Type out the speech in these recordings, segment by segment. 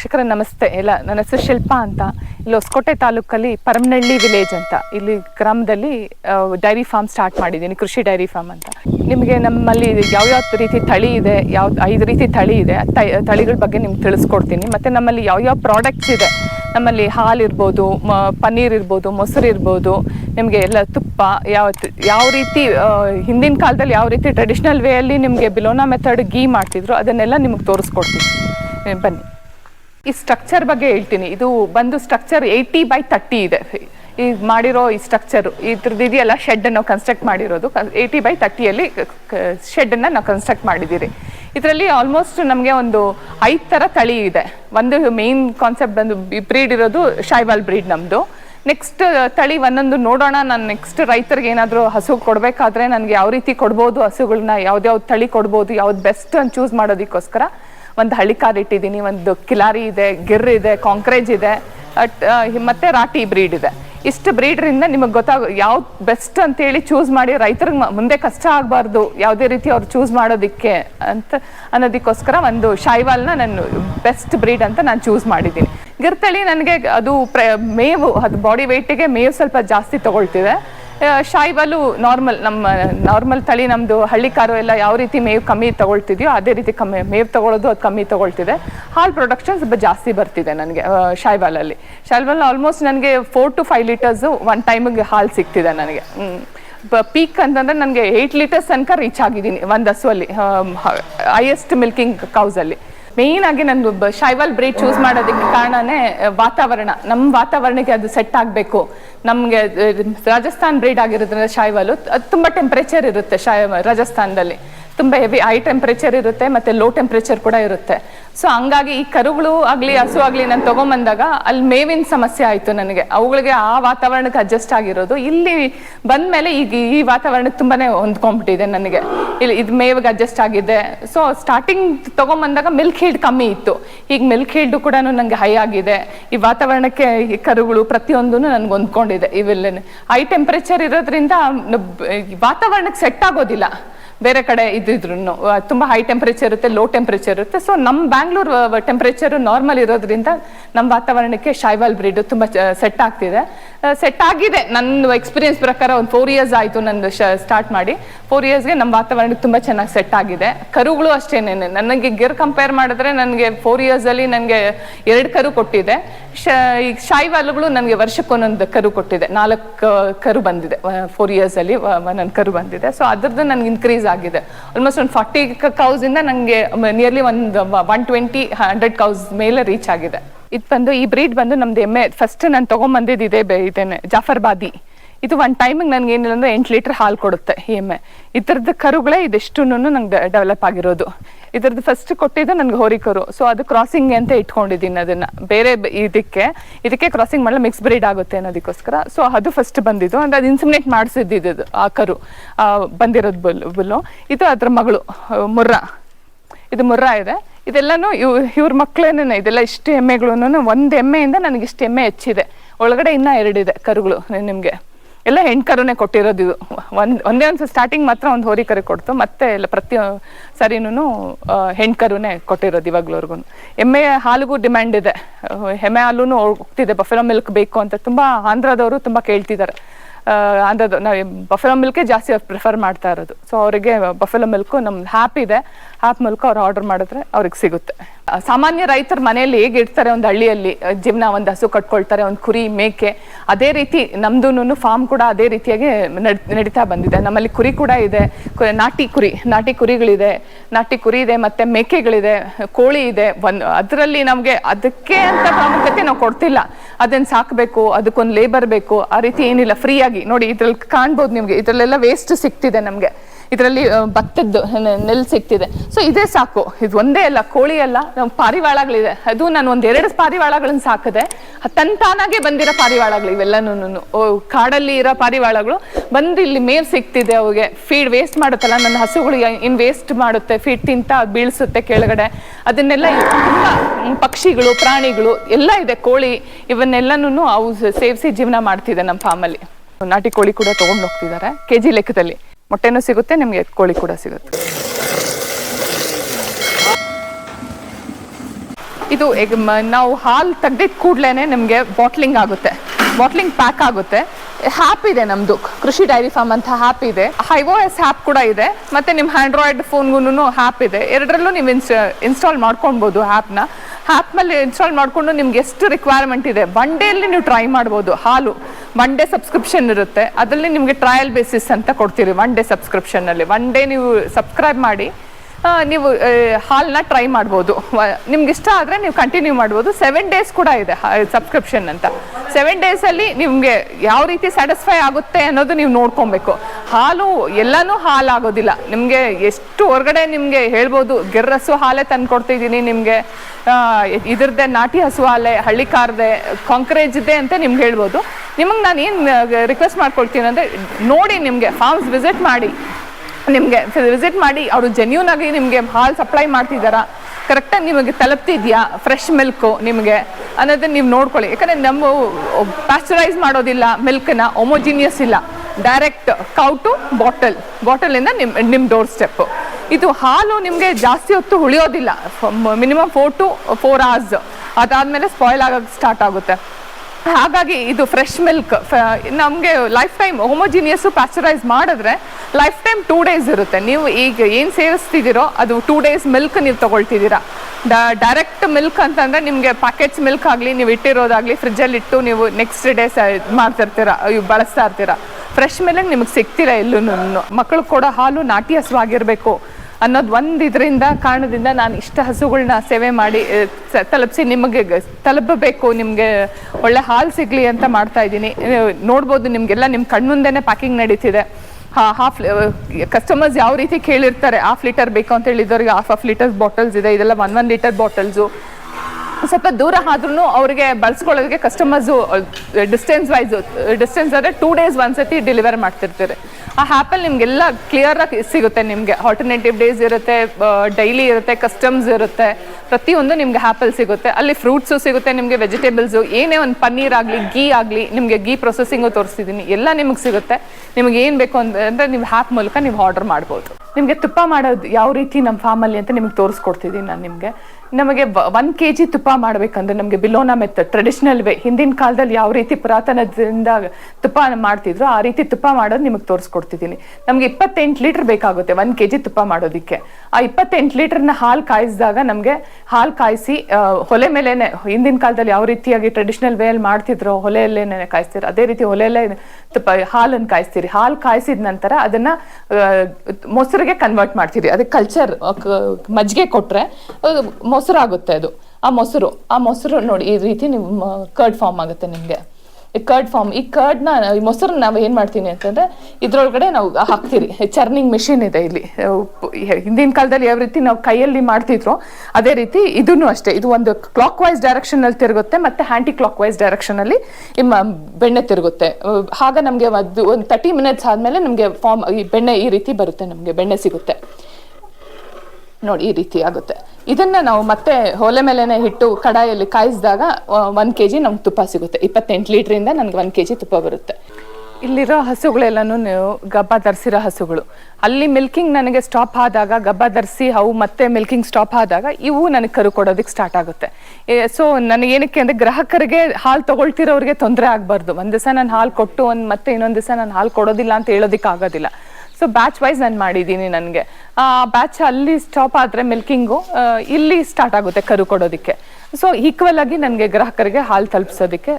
ವೀಕ್ಷಕರ, ನಮಸ್ತೆ. ಎಲ್ಲ, ನನ್ನ ಹೆಸರು ಶಿಲ್ಪಾ ಅಂತ. ಇಲ್ಲಿ ಹೊಸಕೋಟೆ ತಾಲೂಕಲ್ಲಿ ಪರಮನಹಳ್ಳಿ ವಿಲೇಜ್ ಅಂತ. ಇಲ್ಲಿ ಗ್ರಾಮದಲ್ಲಿ ಡೈರಿ ಫಾರ್ಮ್ ಸ್ಟಾರ್ಟ್ ಮಾಡಿದ್ದೀನಿ, ಕೃಷಿ ಡೈರಿ ಫಾರ್ಮ್ ಅಂತ. ನಿಮಗೆ ನಮ್ಮಲ್ಲಿ ಯಾವ್ಯಾವ ರೀತಿ ತಳಿ ಇದೆ ಯಾವ ಐದು ರೀತಿ ತಳಿ ಇದೆ ತಳಿಗಳ ಬಗ್ಗೆ ನಿಮ್ಗೆ ತಿಳಿಸ್ಕೊಡ್ತೀನಿ. ಮತ್ತು ನಮ್ಮಲ್ಲಿ ಯಾವ್ಯಾವ ಪ್ರಾಡಕ್ಟ್ಸ್ ಇದೆ? ನಮ್ಮಲ್ಲಿ ಹಾಲು ಇರ್ಬೋದು, ಮ, ಪನ್ನೀರ್ ಇರ್ಬೋದು, ಮೊಸರು ಇರ್ಬೋದು, ನಿಮಗೆ ಎಲ್ಲ ತುಪ್ಪ ಯಾವ ಯಾವ ರೀತಿ ಹಿಂದಿನ ಕಾಲದಲ್ಲಿ ಯಾವ ರೀತಿ ಟ್ರೆಡಿಷ್ನಲ್ ವೇಯಲ್ಲಿ ನಿಮಗೆ ಬಿಲೋನಾ ಮೆಥಡ್ ಗೀ ಮಾಡ್ತಿದ್ರು, ಅದನ್ನೆಲ್ಲ ನಿಮಗೆ ತೋರಿಸ್ಕೊಡ್ತೀನಿ. ಬನ್ನಿ. ಈ ಸ್ಟ್ರಕ್ಚರ್ ಬಗ್ಗೆ ಹೇಳ್ತೀನಿ. ಇದು ಬಂದು ಸ್ಟ್ರಕ್ಚರ್ ಏಯ್ಟಿ ಬೈ ತರ್ಟಿ ಇದೆ. ಈ ಮಾಡಿರೋ ಈ ಸ್ಟ್ರಕ್ಚರ್ ಇದ್ರದ್ದು ಇದೆಯಲ್ಲ ಶೆಡ್ ನಾವು ಕನ್ಸ್ಟ್ರಕ್ಟ್ ಮಾಡಿರೋದು. ಏಯ್ಟಿ ಬೈ ತರ್ಟಿಯಲ್ಲಿ ಶೆಡ್ಡನ್ನು ನಾವು ಕನ್ಸ್ಟ್ರಕ್ಟ್ ಮಾಡಿದ್ದೀರಿ. ಇದರಲ್ಲಿ ಆಲ್ಮೋಸ್ಟ್ ನಮಗೆ ಒಂದು ಐದು ಥರ ತಳಿ ಇದೆ. ಒಂದು ಮೇನ್ ಕಾನ್ಸೆಪ್ಟ್ ಬಂದು ಬ್ರೀಡ್ ಇರೋದು ಶೈವಾಲ್ ಬ್ರೀಡ್ ನಮ್ಮದು ನೆಕ್ಸ್ಟ್ ತಳಿ ಒಂದೊಂದು ನೋಡೋಣ. ನಾನು ನೆಕ್ಸ್ಟ್ ರೈತರಿಗೆ ಏನಾದರೂ ಹಸು ಕೊಡಬೇಕಾದ್ರೆ ನನಗೆ ಯಾವ ರೀತಿ ಕೊಡ್ಬೋದು ಹಸುಗಳನ್ನ ಯಾವ್ದು ತಳಿ ಕೊಡ್ಬೋದು, ಯಾವ್ದು ಬೆಸ್ಟ್ ಅಂತ ಚೂಸ್ ಮಾಡೋದಕ್ಕೋಸ್ಕರ ಒಂದು ಹಳಿಕಾರ್ ಇಟ್ಟಿದ್ದೀನಿ, ಒಂದು ಕಿಲಾರಿ ಇದೆ ಗಿರ್ ಇದೆ, ಕಾಂಕ್ರೇಜ್ ಇದೆ, ಅಟ್- ಮತ್ತೆ ರಾಟಿ ಬ್ರೀಡ್ ಇದೆ. ಇಷ್ಟು ಬ್ರೀಡ್ರಿಂದ ನಿಮಗೆ ಗೊತ್ತಾಗ ಯಾವ್ದು ಬೆಸ್ಟ್ ಅಂತೇಳಿ ಚೂಸ್ ಮಾಡಿ ರೈತರಿಗೆ ಮುಂದೆ ಕಷ್ಟ ಆಗಬಾರ್ದು, ಯಾವುದೇ ರೀತಿ ಅವ್ರು ಚೂಸ್ ಮಾಡೋದಕ್ಕೆ ಅಂತ ಅನ್ನೋದಕ್ಕೋಸ್ಕರ ಒಂದು ಶಾಯಿವಾಲ್ನ ನಾನು ಬೆಸ್ಟ್ ಬ್ರೀಡ್ ಅಂತ ನಾನು ಚೂಸ್ ಮಾಡಿದ್ದೀನಿ. ಗಿರ್ತಳಿ ನನಗೆ ಅದು ಪ್ರ ಮೇವು, ಅದು ಬಾಡಿ ವೆಯ್ಟಿಗೆ ಮೇವು ಸ್ವಲ್ಪ ಜಾಸ್ತಿ ತಗೊಳ್ತಿದೆ. ಶಾಯ್ವಾಲು ನಾರ್ಮಲ್ ನಮ್ಮ ನಾರ್ಮಲ್ ತಳಿ ನಮ್ಮದು ಹಳ್ಳಿ ಕಾರು ಎಲ್ಲ ಯಾವ ರೀತಿ ಮೇವು ಕಮ್ಮಿ ತಗೊಳ್ತಿದ್ಯೋ ಅದೇ ರೀತಿ ಕಮ್ಮಿ, ಮೇವು ತಗೊಳ್ಳೋದು ಅದು ಕಮ್ಮಿ ತಗೊಳ್ತಿದೆ. ಹಾಲು ಪ್ರೊಡಕ್ಷನ್ ಸ್ವಲ್ಪ ಜಾಸ್ತಿ ಬರ್ತಿದೆ ನನಗೆ ಶಾಯ್ವಾಲಲ್ಲಿ ಶಾಯ್ವಾಲ್ ಆಲ್ಮೋಸ್ಟ್ ನನಗೆ four to five litres one ಟೈಮಿಗೆ ಹಾಲು ಸಿಗ್ತಿದೆ ನನಗೆ. ಪೀಕ್ ಅಂತಂದ್ರೆ ನನಗೆ ಏಯ್ಟ್ ಲೀಟರ್ಸ್ ತನಕ ರೀಚ್ ಆಗಿದ್ದೀನಿ ಒಂದು ಹಸುವಲ್ಲಿ ಹೈಯೆಸ್ಟ್ ಮಿಲ್ಕಿಂಗ್ ಕೌಸಲ್ಲಿ ಮೇಯ್ನ್ ಆಗಿ ನಾನು ಶೈವಾಲ್ ಬ್ರೀಡ್ ಚೂಸ್ ಮಾಡೋದಕ್ಕೆ ಕಾರಣನೇ ವಾತಾವರಣ. ನಮ್ಮ ವಾತಾವರಣಕ್ಕೆ ಅದು ಸೆಟ್ ಆಗಬೇಕು. ನಮಗೆ ರಾಜಸ್ಥಾನ್ ಬ್ರೀಡ್ ಆಗಿರೋದ್ರಿಂದ ಶೈವಾಲ್ ಅದು ತುಂಬ ಟೆಂಪ್ರೇಚರ್ ಇರುತ್ತೆ ಶೈ ರಾಜಸ್ಥಾನದಲ್ಲಿ. ತುಂಬ ಹೆವಿ ಹೈ ಟೆಂಪ್ರೇಚರ್ ಇರುತ್ತೆ ಮತ್ತೆ ಲೋ ಟೆಂಪ್ರೇಚರ್ ಕೂಡ ಇರುತ್ತೆ. ಸೊ ಹಂಗಾಗಿ ಈ ಕರುಗಳು ಆಗಲಿ, ಹಸು ಆಗಲಿ ನಾನು ತೊಗೊಂಬಂದಾಗ ಅಲ್ಲಿ ಮೇವಿನ ಸಮಸ್ಯೆ ಆಯಿತು ನನಗೆ. ಅವುಗಳಿಗೆ ಆ ವಾತಾವರಣಕ್ಕೆ ಅಡ್ಜಸ್ಟ್ ಆಗಿರೋದು. ಇಲ್ಲಿ ಬಂದ ಮೇಲೆ ಈಗ ಈ ವಾತಾವರಣಕ್ಕೆ ತುಂಬಾನೇ ಹೊಂದ್ಕೊಂಡ್ಬಿಟ್ಟಿದೆ ನನಗೆ. ಇಲ್ಲಿ ಇದು ಮೇವಿಗೆ ಅಡ್ಜಸ್ಟ್ ಆಗಿದೆ. ಸೊ ಸ್ಟಾರ್ಟಿಂಗ್ ತೊಗೊಂಬಂದಾಗ ಮಿಲ್ಕ್ ಹೀಲ್ಡ್ ಕಮ್ಮಿ ಇತ್ತು. ಈಗ ಮಿಲ್ಕ್ ಹೀಲ್ಡ್ ಕೂಡ ನನಗೆ ಹೈ ಆಗಿದೆ. ಈ ವಾತಾವರಣಕ್ಕೆ ಈ ಕರುಗಳು ಪ್ರತಿಯೊಂದೂ ನನಗೆ ಹೊಂದ್ಕೊಂಡಿದೆ. ಇವೆಲ್ಲ ಹೈ ಟೆಂಪ್ರೇಚರ್ ಇರೋದ್ರಿಂದ ವಾತಾವರಣಕ್ಕೆ ಸೆಟ್ ಆಗೋದಿಲ್ಲ. ಬೇರೆ ಕಡೆ ಇದ್ದಿದ್ರು ತುಂಬಾ ಹೈ ಟೆಂಪರೇಚರ್ ಇರುತ್ತೆ ಲೋ ಟೆಂಪರೇಚರ್ ಇರುತ್ತೆ. ಸೊ ನಮ್ಮ ಬ್ಯಾಂಗ್ಳೂರ್ ಟೆಂಪರೇಚರ್ ನಾರ್ಮಲ್ ಇರೋದ್ರಿಂದ ನಮ್ಮ ವಾತಾವರಣಕ್ಕೆ ಶೈವಾಲ್ ಬ್ರೀಡ್ ತುಂಬಾ ಸೆಟ್ ಆಗ್ತಿದೆ. ಸೆಟ್ ಆಗಿದೆ. ನನ್ನ ಎಕ್ಸ್ಪೀರಿಯನ್ಸ್ ಪ್ರಕಾರ ಒಂದು ಫೋರ್ ಇಯರ್ಸ್ ಆಯಿತು ನಂದು ಸ್ಟಾರ್ಟ್ ಮಾಡಿ. ಫೋರ್ ಇಯರ್ಸ್ಗೆ ನಮ್ಮ ವಾತಾವರಣಕ್ಕೆ ತುಂಬ ಚೆನ್ನಾಗಿ ಸೆಟ್ ಆಗಿದೆ. ಕರುಗಳು ಅಷ್ಟೇನೆ ನನಗೆ ಗಿರ್ ಕಂಪೇರ್ ಮಾಡಿದ್ರೆ ನನಗೆ ಫೋರ್ ಇಯರ್ಸಲ್ಲಿ ನನಗೆ ಎರಡು ಕರು ಕೊಟ್ಟಿದೆ. ಶ ಈಗ ಶಾಯಿವಾಲುಗಳು ನನಗೆ ವರ್ಷಕ್ಕೊಂದೊಂದು ಕರು ಕೊಟ್ಟಿದೆ. ನಾಲ್ಕು ಕರು ಬಂದಿದೆ. ಫೋರ್ ಇಯರ್ಸಲ್ಲಿ ಒಂದೊಂದು ಕರು ಬಂದಿದೆ. ಸೊ ಅದ್ರದ್ದು ನನಗೆ ಇನ್ಕ್ರೀಸ್ ಆಗಿದೆ ಆಲ್ಮೋಸ್ಟ್ ಒಂದು ಫಾರ್ಟಿ ಕೌಸಿಂದ ನಂಗೆ ನಿಯರ್ಲಿ ಒಂದು ಒನ್ ಟ್ವೆಂಟಿ ಹಂಡ್ರೆಡ್ ಕೌಸ್ ಮೇಲೆ ರೀಚ್ ಆಗಿದೆ. ಇದು ಬಂದು, ಈ ಬ್ರೀಡ್ ಬಂದು ನಮ್ದು ಎಮ್ಮೆ ಫಸ್ಟ್ ನಾನು ತಗೊಂಬಂದಿದ್ದು ಇದೆ ಇದೇನೆ ಜಾಫರ್ಬಾದಿ ಇದು ಒಂದು ಟೈಮಿಗೆ ನನಗೆ ಏನಿಲ್ಲ ಅಂದ್ರೆ ಎಂಟು ಲೀಟರ್ ಹಾಲು ಕೊಡುತ್ತೆ ಈ ಎಮ್ಮೆ ಇದ್ರದ್ದು ಕರುಗಳೇ ಇದೆಷ್ಟು ನಂಗೆ ಡೆವಲಪ್ ಆಗಿರೋದು. ಇದ್ರದ್ದು ಫಸ್ಟ್ ಕೊಟ್ಟಿದ್ದು ನನಗೆ ಹೋರಿಕರು ಸೊ ಅದು ಕ್ರಾಸಿಂಗ್ ಅಂತ ಇಟ್ಕೊಂಡಿದ್ದೀನಿ ಅದನ್ನ. ಬೇರೆ ಇದಕ್ಕೆ ಇದಕ್ಕೆ ಕ್ರಾಸಿಂಗ್ ಮಾಡಲು ಮಿಕ್ಸ್ ಬ್ರೀಡ್ ಆಗುತ್ತೆ ಅನ್ನೋದಕ್ಕೋಸ್ಕರ. ಸೊ ಅದು ಫಸ್ಟ್ ಬಂದಿದ್ದು. ಅಂದ್ರೆ ಅದು ಇನ್ಸಿಮಿನೇಟ್ ಮಾಡಿಸಿದ್ದು ಆ ಕರು. ಬಂದಿರೋದು ಬುಲ್ ಬುಲ್ಲು. ಇದು ಅದ್ರ ಮಗಳು, ಮುರ್ರಾ. ಇದು ಮುರ್ರಾ ಇದೆ. ಇದೆಲ್ಲನೂ ಇವ್, ಇವ್ರ ಮಕ್ಕಳೇನೇ ಇದೆಲ್ಲ ಇಷ್ಟು ಎಮ್ಮೆಗಳು ಒಂದು ಎಮ್ಮೆಯಿಂದ ನನಗೆ ಇಷ್ಟು ಎಮ್ಮೆ ಹೆಚ್ಚಿದೆ. ಒಳಗಡೆ ಇನ್ನೂ ಎರಡಿದೆ ಕರುಗಳು ನಿಮಗೆ. ಎಲ್ಲ ಹೆಣ್ಕರುನೇ ಕೊಟ್ಟಿರೋದು ಇದು. ಒಂದು, ಒಂದೇ ಒಂದು ಸ್ಟಾರ್ಟಿಂಗ್ ಮಾತ್ರ ಒಂದು ಹೋರಿ ಕರು ಕೊಡ್ತು. ಮತ್ತೆ ಎಲ್ಲ ಪ್ರತಿ ಸರಿನೂ ಹೆಣ್ಕರುನೇ ಕೊಟ್ಟಿರೋದು ಇವಾಗ್ಲವ್ರಿಗೂ. ಎಮ್ಮೆ ಹಾಲಿಗೂ ಡಿಮ್ಯಾಂಡ್ ಇದೆ. ಎಮ್ಮೆ ಹಾಲು ಹೋಗ್ತಿದೆ. ಬಫೆಲೋ ಮಿಲ್ಕ್ ಬೇಕು ಅಂತ ತುಂಬ ಆಂಧ್ರದವರು ತುಂಬ ಕೇಳ್ತಿದ್ದಾರೆ ಅಂದದ್ದು ನಾವು ಬಫೆಲೋ ಮಿಲ್ಕೇ ಜಾಸ್ತಿ ಪ್ರಿಫರ್ ಮಾಡ್ತಾ ಇರೋದು. ಸೊ ಅವರಿಗೆ ಬಫೆಲೋ ಮಿಲ್ಕು ನಮ್ದು ಹ್ಯಾಪ್ ಇದೆ. ಹ್ಯಾಪ್ ಮೂಲಕ ಅವ್ರು ಆರ್ಡರ್ ಮಾಡಿದ್ರೆ ಅವ್ರಿಗೆ ಸಿಗುತ್ತೆ. ಸಾಮಾನ್ಯ ರೈತರ ಮನೆಯಲ್ಲಿ ಹೇಗೆ ಇಡ್ತಾರೆ ಒಂದು ಹಳ್ಳಿಯಲ್ಲಿ ಜೀವನ ಒಂದು ಹಸು ಕಟ್ಕೊಳ್ತಾರೆ, ಒಂದು ಕುರಿ ಮೇಕೆ, ಅದೇ ರೀತಿ ನಮ್ದು ಫಾರ್ಮ್ ಕೂಡ ಅದೇ ರೀತಿಯಾಗಿ ನಡ್- ನಡೀತಾ ಬಂದಿದೆ. ನಮ್ಮಲ್ಲಿ ಕುರಿ ಕೂಡ ಇದೆ ನಾಟಿ ಕುರಿ, ನಾಟಿ ಕುರಿಗಳಿದೆ, ನಾಟಿ ಕುರಿ ಇದೆ, ಮತ್ತೆ ಮೇಕೆಗಳಿದೆ, ಕೋಳಿ ಇದೆ. ಒಂದು ಅದರಲ್ಲಿ ನಮಗೆ ಅದಕ್ಕೆ ಅಂತ ಪ್ರಾಮುಖ್ಯತೆ ನಾವು ಕೊಡ್ತಿಲ್ಲ. ಅದನ್ನು ಸಾಕಬೇಕು, ಅದಕ್ಕೊಂದು ಲೇಬರ್ ಬೇಕು, ಆ ರೀತಿ ಏನಿಲ್ಲ. ಫ್ರೀಯಾಗಿ ನೋಡಿ ಇದ್ರಲ್ಲಿ ಕಾಣ್ಬೋದು ನಿಮಗೆ, ಇದರಲ್ಲೆಲ್ಲ ವೇಸ್ಟ್ ಸಿಗ್ತಿದೆ ನಮಗೆ. ಇದರಲ್ಲಿ ಭತ್ತದ್ದು ನೆಲ್ ಸಿಗ್ತಿದೆ. ಸೊ ಇದೇ ಸಾಕು. ಇದು ಒಂದೇ ಅಲ್ಲ, ಕೋಳಿ ಅಲ್ಲ ಪಾರಿವಾಳಗಳಿದೆ. ಅದು ನಾನು ಒಂದ್ ಎರಡು ಪಾರಿವಾಳಗಳನ್ನ ಸಾಕಿದೆ ತಂತಾನಾಗೆ ಬಂದಿರೋ ಪಾರಿವಾಳಗಳು ಇವೆಲ್ಲನೂ ಕಾಡಲ್ಲಿ ಇರೋ ಪಾರಿವಾಳಗಳು, ಬಂದು ಇಲ್ಲಿ ಮೇವ್ ಸಿಗ್ತಿದೆ ಅವಿಗೆ. ಫೀಡ್ ವೇಸ್ಟ್ ಮಾಡುತ್ತಲ್ಲ, ನನ್ನ ಹಸುಗಳು ಇನ್ ವೇಸ್ಟ್ ಮಾಡುತ್ತೆ ಫೀಡ್ ತಿಂತ ಬೀಳಿಸುತ್ತೆ ಕೆಳಗಡೆ. ಅದನ್ನೆಲ್ಲ ಪಕ್ಷಿಗಳು, ಪ್ರಾಣಿಗಳು, ಎಲ್ಲ ಇದೆ ಕೋಳಿ. ಇವನ್ನೆಲ್ಲನೂ ಅವು ಸೇವಿಸಿ ಜೀವನ ಮಾಡ್ತಿದೆ ನಮ್ಮ ಫಾರ್ಮಲ್ಲಿ ನಾಟಿ ಕೋಳಿ ಕೂಡ ತಗೊಂಡು ಹೋಗ್ತಿದ್ದಾರೆ ಕೆ ಜಿ ಲೆಕ್ಕದಲ್ಲಿ. ಮೊಟ್ಟೆನೂ ಸಿಗುತ್ತೆ, ನಿಮಗೆ ಕೋಳಿ ಕೂಡ ಸಿಗುತ್ತೆ. ಇದು ನಾವು ಹಾಲು ತೆಗ್ದಿದ್ದ ಕೂಡ್ಲೇ ನಿಮಗೆ ಬಾಟ್ಲಿಂಗ್ ಆಗುತ್ತೆ. ಬಾಟ್ಲಿಂಗ್ ಪ್ಯಾಕ್ ಆಗುತ್ತೆ. ಹ್ಯಾಪ್ ಇದೆ ನಮ್ದು. ಕೃಷಿ ಡೈರಿ ಫಾರ್ಮ್ ಅಂತ ಹ್ಯಾಪ್ ಇದೆ. ಹೈವೋ ಎಸ್ ಹ್ಯಾಪ್ ಕೂಡ ಇದೆ. ಮತ್ತೆ ನಿಮ್ಮ ಆಂಡ್ರಾಯ್ಡ್ ಫೋನ್ಗೂ ಹ್ಯಾಪ್ ಇದೆ. ಎರಡರಲ್ಲೂ ನೀವು ಇನ್ಸ್, ಇನ್ಸ್ಟಾಲ್ ಮಾಡ್ಕೊಳ್ಬೋದು ಹ್ಯಾಪ್ನ. ಹ್ಯಾಪ್ನಲ್ಲಿ ಇನ್ಸ್ಟಾಲ್ ಮಾಡಿಕೊಂಡು ನಿಮ್ಗೆ ಎಷ್ಟು ರಿಕ್ವೈರ್ಮೆಂಟ್ ಇದೆ. ಬಂಡೆಯಲ್ಲಿ ನೀವು ಟ್ರೈ ಮಾಡ್ಬೋದು ಹಾಲು. ಒನ್ ಡೇ ಸಬ್ಸ್ಕ್ರಿಪ್ಷನ್ ಇರುತ್ತೆ. ಅದರಲ್ಲಿ ನಿಮಗೆ ಟ್ರಯಲ್ ಬೇಸಿಸ್ ಅಂತ ಕೊಡ್ತೀರಿ ಒನ್ ಡೇ ಸಬ್ಸ್ಕ್ರಿಪ್ಷನಲ್ಲಿ ಒನ್ ಡೇ ನೀವು ಸಬ್ಸ್ಕ್ರೈಬ್ ಮಾಡಿ ನೀವು ಹಾಲನ್ನ ಟ್ರೈ ಮಾಡ್ಬೋದು. ನಿಮ್ಗೆ ಇಷ್ಟ ಆದರೆ ನೀವು ಕಂಟಿನ್ಯೂ ಮಾಡ್ಬೋದು. ಸೆವೆನ್ ಡೇಸ್ ಕೂಡ ಇದೆ ಸಬ್ಸ್ಕ್ರಿಪ್ಷನ್ ಅಂತ. ಸೆವೆನ್ ಡೇಸಲ್ಲಿ ನಿಮಗೆ ಯಾವ ರೀತಿ ಸ್ಯಾಟಿಸ್ಫೈ ಆಗುತ್ತೆ ಅನ್ನೋದು ನೀವು ನೋಡ್ಕೊಬೇಕು. ಹಾಲು, ಎಲ್ಲನೂ ಹಾಲು ಆಗೋದಿಲ್ಲ. ನಿಮಗೆ ಎಷ್ಟು ಹೊರಗಡೆ ನಿಮಗೆ ಹೇಳ್ಬೋದು, ಗೆರ್ರಸು ಹಾಲೇ ತಂದು ಕೊಡ್ತಿದ್ದೀನಿ ನಿಮಗೆ. ಇದ್ರದ್ದೇ ನಾಟಿ ಹಸು ಹಾಲೆ, ಹಳ್ಳಿ ಕಾರ್ದೆ ಕಾಂಕ್ರೇಜ್ ಇದೆ ಅಂತ ನಿಮ್ಗೆ ಹೇಳ್ಬೋದು. ನಿಮಗೆ ನಾನು ಏನು ರಿಕ್ವೆಸ್ಟ್ ಮಾಡ್ಕೊಳ್ತೀನಿ ಅಂದರೆ ನೋಡಿ ನಿಮಗೆ ಫಾರ್ಮ್ಸ್ ವಿಸಿಟ್ ಮಾಡಿ. ನಿಮಗೆ ವಿಸಿಟ್ ಮಾಡಿ, ಅವರು ಜೆನ್ಯೂನ್ ಆಗಿ ನಿಮಗೆ ಹಾಲು ಸಪ್ಲೈ ಮಾಡ್ತಿದ್ದಾರಾ ಕರೆಕ್ಟಾಗಿ ನಿಮಗೆ ತಲುಪ್ತಿದೆಯಾ? ಫ್ರೆಶ್ ಮಿಲ್ಕು ನಿಮಗೆ. ಅನ್ನೋದನ್ನ ನೀವು ನೋಡ್ಕೊಳ್ಳಿ. ಯಾಕಂದರೆ ನಮ್ಮ ಪ್ಯಾಸ್ಚರೈಸ್ ಮಾಡೋದಿಲ್ಲ ಮಿಲ್ಕನ್ನ ಒಮೋಜಿನಿಯಸ್ ಇಲ್ಲ. ಡೈರೆಕ್ಟ್ ಕೌ ಟು ಬಾಟಲ್ ಬಾಟಲಿಂದ ನಿಮ್ಮ ನಿಮ್ಮ ಡೋರ್ ಸ್ಟೆಪ್ಪು ಇದು ಹಾಲು ನಿಮಗೆ ಜಾಸ್ತಿ ಹೊತ್ತು ಉಳಿಯೋದಿಲ್ಲ minimum four to four hours ಅದಾದಮೇಲೆ ಸ್ಪಾಯ್ಲ್ ಆಗೋಕ್ಕೆ ಸ್ಟಾರ್ಟ್ ಆಗುತ್ತೆ. ಹಾಗಾಗಿ ಇದು ಫ್ರೆಶ್ ಮಿಲ್ಕ್ ನಮಗೆ ಲೈಫ್ ಟೈಮ್ ಹೋಮೋಜಿನಿಯಸ್ ಪ್ಯಾಸ್ಚರೈಸ್ ಮಾಡಿದ್ರೆ ಲೈಫ್ ಟೈಮ್ ಟೂ ಡೇಸ್ ಇರುತ್ತೆ. ನೀವು ಈಗ ಏನು ಸೇವಿಸ್ತಿದ್ದೀರೋ ಅದು ಟೂ ಡೇಸ್ ಮಿಲ್ಕ್ ನೀವು ತಗೊಳ್ತಿದ್ದೀರಾ. ಡೈರೆಕ್ಟ್ ಮಿಲ್ಕ್ ಅಂತಂದ್ರೆ ನಿಮಗೆ ಪ್ಯಾಕೆಟ್ಸ್ ಮಿಲ್ಕ್ ಆಗಲಿ, ನೀವು ಇಟ್ಟಿರೋದಾಗಲಿ ಫ್ರಿಜ್ಜಲ್ಲಿ ಇಟ್ಟು ನೀವು ನೆಕ್ಸ್ಟ್ ಡೇಸ್ ಮಾಡ್ತಿರ್ತೀರ ಬಳಸ್ತಾ ಇರ್ತೀರ. ಫ್ರೆಶ್ ಮಿಲ್ಕ್ ನಿಮಗೆ ಸಿಗ್ತಿಲ್ಲ ಎಲ್ಲೂ ಮಕ್ಕಳು ಕೂಡ ಹಾಲು ನಾಟಿ ಹಸುವಾಗಿರಬೇಕು. ಅನ್ನೋದು ಒಂದು ಇದರಿಂದ, ಕಾರಣದಿಂದ ನಾನು ಇಷ್ಟು ಹಸುಗಳನ್ನ ಸೇವೆ ಮಾಡಿ ತಲುಪಿಸಿ, ನಿಮಗೆ ತಲುಪಬೇಕು, ನಿಮಗೆ ಒಳ್ಳೆ ಹಾಲು ಸಿಗಲಿ ಅಂತ ಮಾಡ್ತಾ ಇದ್ದೀನಿ. ನೋಡ್ಬೋದು ನಿಮಗೆಲ್ಲ ನಿಮ್ಮ ಕಣ್ಮುಂದೆನೇ ಪ್ಯಾಕಿಂಗ್ ನಡೀತಿದೆ. ಹಾ, ಹಾಫ್ ಕಸ್ಟಮರ್ಸ್ ಯಾವ ರೀತಿ ಕೇಳಿರ್ತಾರೆ, ಹಾಫ್ ಲೀಟರ್ ಬೇಕು ಅಂತ ಹೇಳಿದವ್ರಿಗೆ ಹಾಫ್ ಹಾಫ್ ಲೀಟರ್ ಬಾಟಲ್ಸ್ ಇದೆ, ಇದೆಲ್ಲ ಒನ್ ಒನ್ ಲೀಟರ್ ಬಾಟಲ್ಸು. ಸ್ವಲ್ಪ ದೂರ ಆದ್ರೂ ಅವರಿಗೆ ಬಳಸ್ಕೊಳ್ಳೋದಕ್ಕೆ ಕಸ್ಟಮರ್ಸು ಡಿಸ್ಟೆನ್ಸ್ ವೈಸ್ ಡಿಸ್ಟೆನ್ಸ್ ಅಂದರೆ ಟೂ ಡೇಸ್ ಒಂದ್ಸತಿ ಡೆಲಿವರ್ ಮಾಡ್ತಿರ್ತಾರೆ. ಆ ಆ್ಯಪಲ್ಲಿ ನಿಮಗೆಲ್ಲ ಕ್ಲಿಯರಾಗಿ ಸಿಗುತ್ತೆ ನಿಮಗೆ. ಆಲ್ಟರ್ನೇಟಿವ್ ಡೇಸ್ ಇರುತ್ತೆ ಡೈಲಿ ಇರುತ್ತೆ ಕಸ್ಟಮ್ಸ್ ಇರುತ್ತೆ. ಪ್ರತಿಯೊಂದು ನಿಮ್ಗೆ ಆ್ಯಪಲ್ಲಿ ಸಿಗುತ್ತೆ. ಅಲ್ಲಿ ಫ್ರೂಟ್ಸು ಸಿಗುತ್ತೆ, ನಿಮಗೆ ವೆಜಿಟೇಬಲ್ಸು ಏನೇ ಒಂದು ಪನ್ನೀರ್ ಆಗಲಿ ಗೀ ಆಗಲಿ, ನಿಮಗೆ ಗೀ ಪ್ರೊಸೆಸಿಂಗು ತೋರಿಸ್ತಿದ್ದೀನಿ ಎಲ್ಲ ನಿಮಗೆ ಸಿಗುತ್ತೆ. ನಿಮಗೆ ಏನು ಬೇಕು ಅಂದರೆ ನೀವು ಆ್ಯಪ್ ಮೂಲಕ ನೀವು ಆರ್ಡರ್ ಮಾಡ್ಬೋದು. ನಿಮಗೆ ತುಪ್ಪ ಮಾಡೋದು ಯಾವ ರೀತಿ ನಮ್ಮ ಫಾರ್ಮಲ್ಲಿ ಅಂತ ನಿಮಗೆ ತೋರಿಸ್ಕೊಡ್ತಿದ್ದೀನಿ ನಾನು ನಿಮಗೆ. ನಮಗೆ ಒನ್ ಕೆ ಜಿ ತುಪ್ಪ ಮಾಡಬೇಕಂದ್ರೆ ನಮಗೆ ಬಿಲೋನಾ ಮೆಥಡ್ ಟ್ರೆಡಿಷನಲ್ ವೇ ಹಿಂದಿನ ಕಾಲದಲ್ಲಿ ಯಾವ ರೀತಿ ಪುರಾತನದಿಂದ ತುಪ್ಪ ಮಾಡ್ತಿದ್ರು ಆ ರೀತಿ ತುಪ್ಪ ಮಾಡೋದು ನಿಮಗೆ ತೋರಿಸ್ಕೊಡ್ತಿದ್ದೀನಿ. ನಮಗೆ ಇಪ್ಪತ್ತೆಂಟು ಲೀಟರ್ ಬೇಕಾಗುತ್ತೆ ಒನ್ ಕೆ ಜಿ ತುಪ್ಪ ಮಾಡೋದಕ್ಕೆ. ಆ ಇಪ್ಪತ್ತೆಂಟು ಲೀಟರ್ನ ಹಾಲು ಕಾಯಿಸಿದಾಗ ನಮಗೆ ಹಾಲು ಕಾಯಿಸಿ ಹೊಲೆ ಮೇಲೆನೆ, ಹಿಂದಿನ ಕಾಲದಲ್ಲಿ ಯಾವ ರೀತಿಯಾಗಿ ಟ್ರೆಡಿಷನಲ್ ವೇಯಲ್ಲಿ ಮಾಡ್ತಿದ್ರು, ಹೊಲೆಯಲ್ಲೇನೆ ಕಾಯಿಸ್ತಿದ್ರು, ಅದೇ ರೀತಿ ಹೊಲೆಯಲ್ಲೇ ತುಪ್ಪ ಹಾಲನ್ನು ಕಾಯಿಸ್ತೀರಿ. ಹಾಲು ಕಾಯಿಸಿದ ನಂತರ ಅದನ್ನ ಮೊಸರಿಗೆ ಕನ್ವರ್ಟ್ ಮಾಡ್ತೀರಿ. ಅದಕ್ಕೆ ಕಲ್ಚರ್ ಮಜ್ಜಿಗೆ ಅದು ಮೊಸರು ಆಗುತ್ತೆ ಅದು. ಆ ಮೊಸರು ಆ ಮೊಸರು ನೋಡಿ ಈ ರೀತಿ ನಿಮ್ಮ ಕರ್ಡ್ ಫಾರ್ಮ್ ಆಗುತ್ತೆ ನಿಮಗೆ. ಕರ್ಡ್ ಫಾರ್ಮ್ ಈ ಕರ್ಡ್ನ ಈ ಮೊಸರು ನಾವು ಏನು ಮಾಡ್ತೀನಿ ಅಂತಂದರೆ ಇದರೊಳಗಡೆ ನಾವು ಹಾಕ್ತೀರಿ. ಚರ್ನಿಂಗ್ ಮೆಷಿನ್ ಇದೆ ಇಲ್ಲಿ. ಹಿಂದಿನ ಕಾಲದಲ್ಲಿ ಯಾವ ರೀತಿ ನಾವು ಕೈಯಲ್ಲಿ ಮಾಡ್ತಿದ್ರು, ಅದೇ ರೀತಿ ಇದನ್ನು ಅಷ್ಟೇ. ಇದು ಒಂದು ಕ್ಲಾಕ್ ವೈಸ್ ಡೈರೆಕ್ಷನಲ್ಲಿ ತಿರುಗುತ್ತೆ ಮತ್ತು ಹ್ಯಾಂಟಿ ಕ್ಲಾಕ್ ವೈಸ್ ಡೈರೆಕ್ಷನಲ್ಲಿ ಬೆಣ್ಣೆ ತಿರುಗುತ್ತೆ. ಆಗ ನಮಗೆ ಒಂದು ಒಂದು ತರ್ಟಿ ಮಿನಿಟ್ಸ್ ಆದಮೇಲೆ ನಮಗೆ ಫಾರ್ಮ್ ಈ ಬೆಣ್ಣೆ ಈ ರೀತಿ ಬರುತ್ತೆ ನಮಗೆ, ಬೆಣ್ಣೆ ಸಿಗುತ್ತೆ. ನೋಡಿ ಈ ರೀತಿ ಆಗುತ್ತೆ. ಇದನ್ನ ನಾವು ಮತ್ತೆ ಒಲೆ ಮೇಲೆನೆ ಹಿಟ್ಟು ಕಡಾಯಲ್ಲಿ ಕಾಯಿಸಿದಾಗ ಒಂದು ಕೆ ಜಿ ನಮ್ಗೆ ತುಪ್ಪ ಸಿಗುತ್ತೆ. ಇಪ್ಪತ್ತೆಂಟು ಲೀಟ್ರಿಂದ ನನಗೆ ಒಂದು ಕೆ ಜಿ ತುಪ್ಪ ಬರುತ್ತೆ. ಇಲ್ಲಿರೋ ಹಸುಗಳೆಲ್ಲನೂ ನೀವು ಗಬ್ಬ ಧರಿಸಿರೋ ಹಸುಗಳು. ಅಲ್ಲಿ ಮಿಲ್ಕಿಂಗ್ ನನಗೆ ಸ್ಟಾಪ್ ಆದಾಗ, ಗಬ್ಬ ಧರಿಸಿ ಅವು ಮತ್ತೆ ಮಿಲ್ಕಿಂಗ್ ಸ್ಟಾಪ್ ಆದಾಗ ಇವು ನನಗೆ ಕರು ಕೊಡೋದಕ್ಕೆ ಸ್ಟಾರ್ಟ್ ಆಗುತ್ತೆ. ಸೊ ನನಗೆ ಏನಕ್ಕೆ ಅಂದರೆ ಗ್ರಾಹಕರಿಗೆ ಹಾಲು ತಗೊಳ್ತಿರೋರಿಗೆ ತೊಂದರೆ ಆಗಬಾರ್ದು. ಒಂದು ದಿವಸ ನಾನು ಹಾಲು ಕೊಟ್ಟು ಒಂದು ಮತ್ತೆ ಇನ್ನೊಂದು ದಿವಸ ನಾನು ಹಾಲು ಕೊಡೋದಿಲ್ಲ ಅಂತ ಹೇಳೋದಕ್ಕೆ ಆಗೋದಿಲ್ಲ. ಸೊ ಬ್ಯಾಚ್ ವೈಸ್ ನಾನು ಮಾಡಿದ್ದೀನಿ ನನಗೆ. ಆ ಬ್ಯಾಚ್ ಅಲ್ಲಿ ಸ್ಟಾಪ್ ಆದರೆ ಮಿಲ್ಕಿಂಗು ಇಲ್ಲಿ ಸ್ಟಾರ್ಟ್ ಆಗುತ್ತೆ ಕರು ಕೊಡೋದಕ್ಕೆ. ಸೊ ಈಕ್ವಲ್ ಆಗಿ ನನಗೆ ಗ್ರಾಹಕರಿಗೆ ಹಾಲು ತಲುಪಿಸೋದಕ್ಕೆ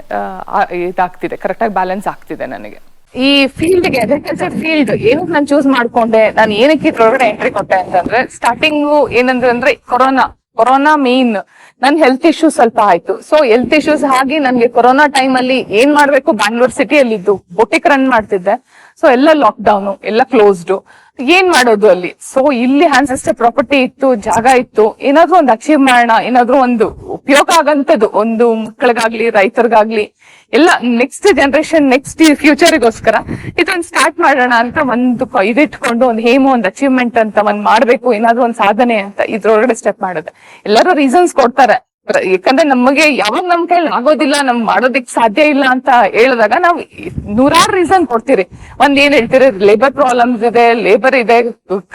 ಇದಾಗ್ತಿದೆ. ಕರೆಕ್ಟಾಗಿ ಬ್ಯಾಲೆನ್ಸ್ ಆಗ್ತಿದೆ ನನಗೆ. ಈ ಫೀಲ್ಡ್ಗೆ ಅಗ್ರಿಕಲ್ಚರ್ ಫೀಲ್ಡ್ ಏನಕ್ಕೆ ನಾನು ಚೂಸ್ ಮಾಡ್ಕೊಂಡೆ? ನಾನು ಏನಕ್ಕೆ ಇದ್ರೊಳಗಡೆ ಎಂಟ್ರಿ ಕೊಟ್ಟೆ ಅಂತಂದ್ರೆ ಸ್ಟಾರ್ಟಿಂಗು ಏನಂದ್ರೆ ಅಂದ್ರೆ ಕೊರೋನಾ ಕೊರೋನಾ ಮೇನ್ ನನ್ ಹೆಲ್ತ್ ಇಶ್ಯೂಸ್ ಸ್ವಲ್ಪ ಆಯ್ತು. ಸೊ ಹೆಲ್ತ್ ಇಶ್ಯೂಸ್ ಆಗಿ ನನ್ಗೆ ಕೊರೋನಾ ಟೈಮ್ ಅಲ್ಲಿ ಏನ್ ಮಾಡ್ಬೇಕು? ಬ್ಯಾಂಗ್ಳೂರ್ ಸಿಟಿಯಲ್ಲಿ ಇದ್ದು ಬೊಟಿಕ್ ರನ್ ಮಾಡ್ತಿದ್ದೆ. ಸೊ ಎಲ್ಲ ಲಾಕ್ ಡೌನ್ ಎಲ್ಲ ಕ್ಲೋಸ್ಡ್ ಏನ್ ಮಾಡೋದು ಅಲ್ಲಿ? ಸೊ ಇಲ್ಲಿ ಹ್ಯಾನ್ಸೆಸ್ಟರ್ ಪ್ರಾಪರ್ಟಿ ಇತ್ತು, ಜಾಗ ಇತ್ತು. ಏನಾದ್ರೂ ಒಂದು ಅಚೀವ್ ಮಾಡೋಣ ಏನಾದ್ರೂ ಒಂದು ಉಪಯೋಗ ಆಗಂತದ್ದು. ಒಂದು ಮಕ್ಕಳಿಗಾಗ್ಲಿ, ರೈತರಿಗಾಗ್ಲಿ. ಎಲ್ಲ ನೆಕ್ಸ್ಟ್ ಜನರೇಷನ್ ನೆಕ್ಸ್ಟ್ ಫ್ಯೂಚರ್ಗೋಸ್ಕರ ಇದೊಂದು ಸ್ಟಾರ್ಟ್ ಮಾಡೋಣ ಅಂತ ಒಂದು ಇದಿಟ್ಕೊಂಡು ಒಂದು ಹೇಮು, ಒಂದು ಅಚೀವ್ಮೆಂಟ್ ಅಂತ ಒಂದ್ ಮಾಡ್ಬೇಕು. ಏನಾದ್ರೂ ಒಂದು ಸಾಧನೆ ಅಂತ ಇದ್ರೊಳಗಡೆ ಸ್ಟೆಪ್ ಮಾಡೋದು. ಎಲ್ಲರೂ ರೀಸನ್ಸ್ ಕೊಡ್ತಾರೆ. ಯಾಕಂದ್ರೆ ನಮಗೆ ಯಾವಾಗ ನಮ್ ಕೈಲಿ ಆಗೋದಿಲ್ಲ, ನಮ್ ಮಾಡೋದಿಕ್ ಸಾಧ್ಯ ಇಲ್ಲ ಅಂತ ಹೇಳಿದಾಗ ನಾವ್ ನೂರಾರು ರೀಸನ್ ಕೊಡ್ತೀರಿ. ಒಂದ್ ಏನ್ ಹೇಳ್ತೀರಿ ಲೇಬರ್ ಪ್ರಾಬ್ಲಮ್ಸ್ ಇದೆ ಲೇಬರ್ ಇದೆ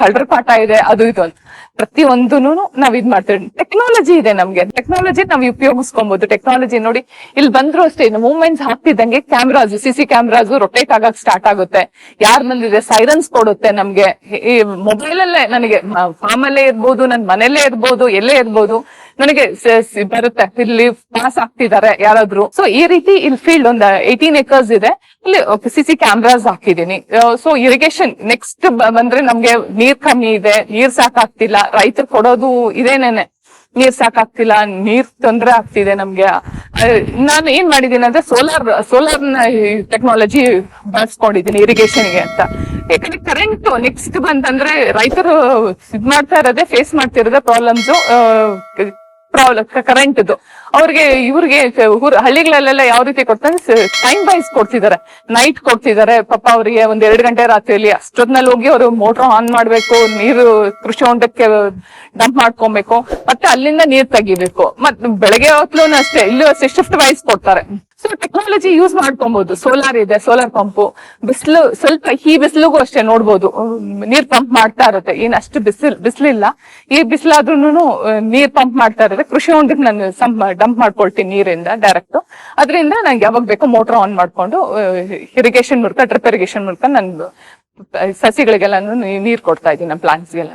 ಕಳ್ಳರ್ ಪಾಠ ಇದೆ, ಅದು ಇದು ಅಂತ. ಪ್ರತಿ ಒಂದೂನು ನಾವ್ ಇದ್ ಮಾಡ್ತೀವಿ. ಟೆಕ್ನಾಲಜಿ ಇದೆ ನಮ್ಗೆ. ಟೆಕ್ನಾಲಜಿ ನಾವ್ ಉಪಯೋಗಿಸ್ಕೊಬಹುದು ಟೆಕ್ನಾಲಜಿ ನೋಡಿ ಇಲ್ಲಿ ಬಂದ್ರು ಅಷ್ಟೇ movements ಹಾಕ್ತಿದ್ದಂಗೆ cameras C C cameras rotate ಆಗಕ್ ಸ್ಟಾರ್ಟ್ ಆಗುತ್ತೆ. ಯಾರ್ ಬಂದಿದೆ ಸೈರನ್ಸ್ ಕೊಡುತ್ತೆ ನಮ್ಗೆ. ಈ ಮೊಬೈಲ್ ಅಲ್ಲೇ ನನಗೆ ಫಾರ್ಮ್ ಅಲ್ಲೇ ಇರ್ಬೋದು, ನನ್ ಮನೇಲೇ ಇರ್ಬೋದು, ಎಲ್ಲೇ ಇರ್ಬೋದು. ನನಗೆ ಬರುತ್ತೆ. ಇಲ್ಲಿ ಪಾಸ್ ಆಗ್ತಿದ್ದಾರೆ ಯಾರಾದ್ರು. ಸೊ ಈ ರೀತಿ ಇಲ್ಲಿ ಫೀಲ್ಡ್ ಒಂದು ಏಯ್ಟೀನ್ ಏಕರ್ಸ್ ಇದೆ. ಇಲ್ಲಿ ಸಿಸಿ ಕ್ಯಾಮ್ರಾಸ್ ಹಾಕಿದೀನಿ ಸೊ ಇರಿಗೇಷನ್ ನೆಕ್ಸ್ಟ್ ಬಂದ್ರೆ ನಮ್ಗೆ ನೀರ್ ಕಮ್ಮಿ ಇದೆ. ನೀರ್ ಸಾಕಾಗ್ತಿಲ್ಲ. ರೈತರು ಕೊಡೋದು ಇದೇನೇನೆ. ನೀರ್ ಸಾಕಾಗ್ತಿಲ್ಲ. ನೀರ್ ತೊಂದ್ರೆ ಆಗ್ತಿದೆ ನಮ್ಗೆ. ನಾನು ಏನ್ ಮಾಡಿದೀನಿ ಅಂದ್ರೆ ಸೋಲಾರ್ ಸೋಲಾರ್ನ ಟೆಕ್ನಾಲಜಿ ಇರಿಗೇಷನ್ಗೆ ಅಂತ. ಯಾಕಂದ್ರೆ ಕರೆಂಟ್ ನೆಕ್ಸ್ಟ್ ಬಂತಂದ್ರೆ ರೈತರು ಇದ್ ಮಾಡ್ತಾ ಇರೋದೇ ಫೇಸ್ ಮಾಡ್ತಿರೋದೇ ಪ್ರಾಬ್ಲಮ್ಸ್ ಪ್ರಾಬ್ಲಮ್ ಕರೆಂಟ್ ಅವ್ರಿಗೆ, ಇವ್ರಿಗೆ ಹಳ್ಳಿಗಳಲ್ಲೆಲ್ಲ ಯಾವ ರೀತಿ ಕೊಡ್ತಾರೆ? ಟೈಮ್ ವೈಸ್ ಕೊಡ್ತಿದ್ದಾರೆ. ನೈಟ್ ಕೊಡ್ತಿದ್ದಾರೆ. ಪಾಪ ಅವರಿಗೆ ಒಂದ್ ಎರಡು ಗಂಟೆ ರಾತ್ರಿಯಲ್ಲಿ ಅಷ್ಟೊತ್ತಿನಲ್ಲಿ ಹೋಗಿ ಅವರು ಮೋಟರ್ ಆನ್ ಮಾಡ್ಬೇಕು, ನೀರು ಕೃಷಿ ಹೊಂಡಕ್ಕೆ ಡಂಪ್ ಮಾಡ್ಕೊಬೇಕು, ಮತ್ತೆ ಅಲ್ಲಿಂದ ನೀರ್ ತೆಗಿಬೇಕು. ಮತ್ ಬೆಳಗ್ಗೆ ಹೊತ್ಲೂ ಅಷ್ಟೇ, ಇಲ್ಲೂ ಅಷ್ಟೇ ಶಿಫ್ಟ್ ವೈಸ್ ಕೊಡ್ತಾರೆ. ಟೆಕ್ನಾಲಜಿ ಯೂಸ್ ಮಾಡ್ಕೊಬಹುದು ಸೋಲಾರ್ ಇದೆ ಸೋಲಾರ್ ಪಂಪ್ ಬಿಸಿಲು, ಸ್ವಲ್ಪ ಈ ಬಿಸಿಲುಗೂ ಅಷ್ಟೇ ನೋಡ್ಬೋದು. ನೀರ್ ಪಂಪ್ ಮಾಡ್ತಾ ಇರುತ್ತೆ. ಏನ್ ಅಷ್ಟು ಬಿಸಿಲ್, ಬಿಸಿಲಿಲ್ಲ. ಈ ಬಿಸಿಲಾದ್ರೂನು ನೀರ್ ಪಂಪ್ ಮಾಡ್ತಾ ಇರುತ್ತೆ. ಕೃಷಿ ಹೊಂಡಕ್ಕೆ ನಾನು ಡಂಪ್ ಮಾಡ್ಕೊಳ್ತೀನಿ ನೀರಿಂದ ಡೈರೆಕ್ಟ್ ಅದರಿಂದ ನಂಗೆ ಯಾವಾಗ ಬೇಕೋ ಮೋಟರ್ ಆನ್ ಮಾಡ್ಕೊಂಡು ಇರಿಗೇಷನ್ ಮೂಲಕ ಡ್ರಿಪ್ ಇರಿಗೇಷನ್ ಮೂಲಕ ನಾನು ಸಸಿಗಳಿಗೆಲ್ಲಾನು ನೀರ್ ಕೊಡ್ತಾ ಇದ್ದೀನಿ ಪ್ಲಾಂಟ್ಸ್ಗೆಲ್ಲ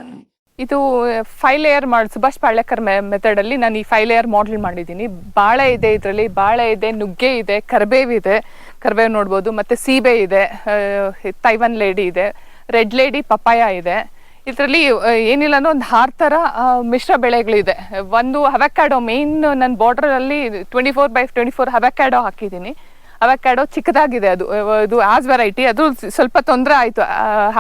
ಇದು ಫೈವ್ ಲೇಯರ್ ಮಾಡಿ, ಸುಭಾಷ್ ಪಾಳ್ಯಕರ್ ಮೆಥಡ್ ಅಲ್ಲಿ ನಾನು ಈ ಫೈವ್ ಲೇಯರ್ ಮಾಡೆಲ್ ಮಾಡಿದ್ದೀನಿ. ಬಾಳೆ ಇದೆ ಇದರಲ್ಲಿ, ಬಾಳೆ ಇದೆ, ನುಗ್ಗೆ ಇದೆ, ಕರ್ಬೇವ್ ಇದೆ. ಕರ್ಬೇವ್ ನೋಡ್ಬೋದು, ಮತ್ತೆ ಸೀಬೆ ಇದೆ ತೈವನ್ ಲೇಡಿ ಇದೆ ರೆಡ್ ಲೇಡಿ ಪಪ್ಪಾಯ ಇದೆ. ಇದರಲ್ಲಿ ಏನಿಲ್ಲ ಅಂದ್ರೆ ಒಂದು ಆರು ಥರ ಮಿಶ್ರ ಬೆಳೆಗಳಿದೆ. ಒಂದು ಹವೆಕ್ಯಾಡೋ ಮೇನ್ ನನ್ನ ಬಾರ್ಡರ್ ಅಲ್ಲಿ twenty four by twenty four avocado ಹಾಕಿದ್ದೀನಿ. ಅವಕ್ಯಾಡೋ ಚಿಕ್ಕದಾಗಿದೆ ಅದು ಇದು ಆಸ್ ವೆರೈಟಿ ಅದು ಸ್ವಲ್ಪ ತೊಂದರೆ ಆಯಿತು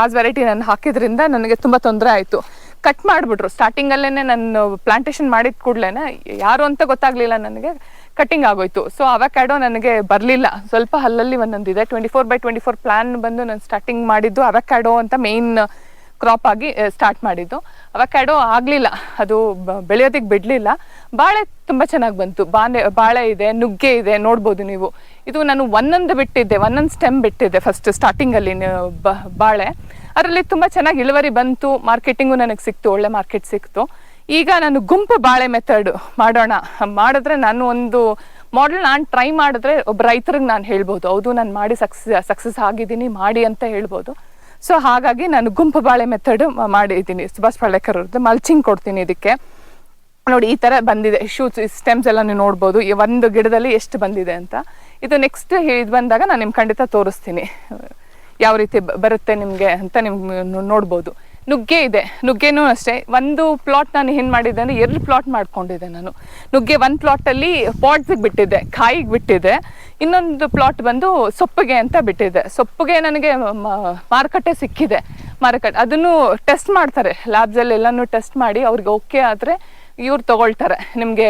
ಆಸ್ ವೆರೈಟಿ ನಾನು ಹಾಕಿದ್ರಿಂದ ನನಗೆ ತುಂಬ ತೊಂದರೆ ಆಯಿತು. ಕಟ್ ಮಾಡಿಬಿಟ್ರು. ಸ್ಟಾರ್ಟಿಂಗಲ್ಲೇ ನಾನು ಪ್ಲಾಂಟೇಶನ್ ಮಾಡಿದ ಕೂಡಲೇ ಯಾರು ಅಂತ ಗೊತ್ತಾಗ್ಲಿಲ್ಲ ನನಗೆ ಕಟ್ಟಿಂಗ್ ಆಗೋಯ್ತು. ಸೊ ಅವಕ್ಯಾಡೋ ನನಗೆ ಬರಲಿಲ್ಲ. ಸ್ವಲ್ಪ ಹಲ್ಲಲ್ಲಿ ಒಂದೊಂದಿದೆ. Twenty four by twenty four plan ಬಂದು ನಾನು ಸ್ಟಾರ್ಟಿಂಗ್ ಮಾಡಿದ್ದು ಅವಕ್ಯಾಡೋ ಅಂತ ಮೇನ್ ಕ್ರಾಪ್ ಆಗಿ ಸ್ಟಾರ್ಟ್ ಮಾಡಿದ್ದು. ಅವಕ್ಯಾಡೋ ಆಗಲಿಲ್ಲ. ಅದು ಬೆಳೆಯೋದಕ್ಕೆ ಬಿಡಲಿಲ್ಲ. ಬಾಳೆ ತುಂಬ ಚೆನ್ನಾಗಿ ಬಂತು. ಬಾಳೆ ಬಾಳೆ ಇದೆ, ನುಗ್ಗೆ ಇದೆ, ನೋಡ್ಬೋದು ನೀವು. ಇದು ನಾನು ಒಂದೊಂದು ಬಿಟ್ಟಿದ್ದೆ, ಒಂದೊಂದು ಸ್ಟೆಮ್ ಬಿಟ್ಟಿದ್ದೆ ಫಸ್ಟ್ ಸ್ಟಾರ್ಟಿಂಗಲ್ಲಿ ಬಾಳೆ. ಅದರಲ್ಲಿ ತುಂಬ ಚೆನ್ನಾಗಿ ಇಳುವರಿ ಬಂತು ಮಾರ್ಕೆಟಿಂಗು ನನಗೆ ಸಿಕ್ತು, ಒಳ್ಳೆ ಮಾರ್ಕೆಟ್ ಸಿಕ್ತು. ಈಗ ನಾನು ಗುಂಪು ಬಾಳೆ ಮೆಥಡ್ ಮಾಡೋಣ. ಮಾಡಿದ್ರೆ ನಾನು ಒಂದು ಮಾಡಲ್ ನಾನು ಟ್ರೈ ಮಾಡಿದ್ರೆ ಒಬ್ಬ ರೈತರಿಗೆ ನಾನು ಹೇಳ್ಬೋದು, ಹೌದು, ನಾನು ಮಾಡಿ ಸಕ್ಸಸ್ ಸಕ್ಸಸ್ ಆಗಿದ್ದೀನಿ, ಮಾಡಿ ಅಂತ ಹೇಳ್ಬೋದು. ಸೊ ಹಾಗಾಗಿ ನಾನು ಗುಂಪು ಬಾಳೆ ಮೆಥಡ್ ಮಾಡಿದ್ದೀನಿ. ಸುಭಾಷ್ ಪಾಳೇಕರ್ ಅವ್ರದ್ದು ಮಲ್ಚಿಂಗ್ ಕೊಡ್ತೀನಿ ಇದಕ್ಕೆ. ನೋಡಿ, ಈ ಥರ ಬಂದಿದೆ. ಶೂಸ್ ಸ್ಟೆಮ್ಸ್ ಎಲ್ಲ ನೀವು ನೋಡ್ಬೋದು. ಈ ಒಂದು ಗಿಡದಲ್ಲಿ ಎಷ್ಟು ಬಂದಿದೆ ಅಂತ. ಇದು ನೆಕ್ಸ್ಟ್ ಇದು ಬಂದಾಗ ನಾನು ನಿಮ್ಗೆ ಖಂಡಿತ ತೋರಿಸ್ತೀನಿ. ಯಾವ ರೀತಿ ಬರುತ್ತೆ ನಿಮಗೆ ಅಂತ ನಿಮ್ಗೆ ನೋಡ್ಬೋದು. ನುಗ್ಗೆ ಇದೆ. ನುಗ್ಗೆನೂ ಅಷ್ಟೇ. ಒಂದು ಪ್ಲಾಟ್ ನಾನು ಏನು ಮಾಡಿದ್ದೆ ಅಂದರೆ ಎರಡು ಪ್ಲಾಟ್ ಮಾಡ್ಕೊಂಡಿದ್ದೆ ನಾನು. ನುಗ್ಗೆ ಒಂದು ಪ್ಲಾಟಲ್ಲಿ ಪಾಟ್ಸಿಗೆ ಬಿಟ್ಟಿದ್ದೆ, ಕಾಯಿಗೆ ಬಿಟ್ಟಿದ್ದೆ. ಇನ್ನೊಂದು ಪ್ಲಾಟ್ ಬಂದು ಸೊಪ್ಪಿಗೆ ಅಂತ ಬಿಟ್ಟಿದ್ದೆ. ಸೊಪ್ಪಿಗೆ ನನಗೆ ಮಾರುಕಟ್ಟೆ ಸಿಕ್ಕಿದೆ. ಮಾರುಕಟ್ಟೆ ಅದನ್ನು ಟೆಸ್ಟ್ ಮಾಡ್ತಾರೆ. ಲ್ಯಾಬ್ಸಲ್ಲಿ ಎಲ್ಲನೂ ಟೆಸ್ಟ್ ಮಾಡಿ ಅವ್ರಿಗೆ ಓಕೆ ಆದರೆ ಇವ್ರು ತಗೊಳ್ತಾರೆ. ನಿಮಗೆ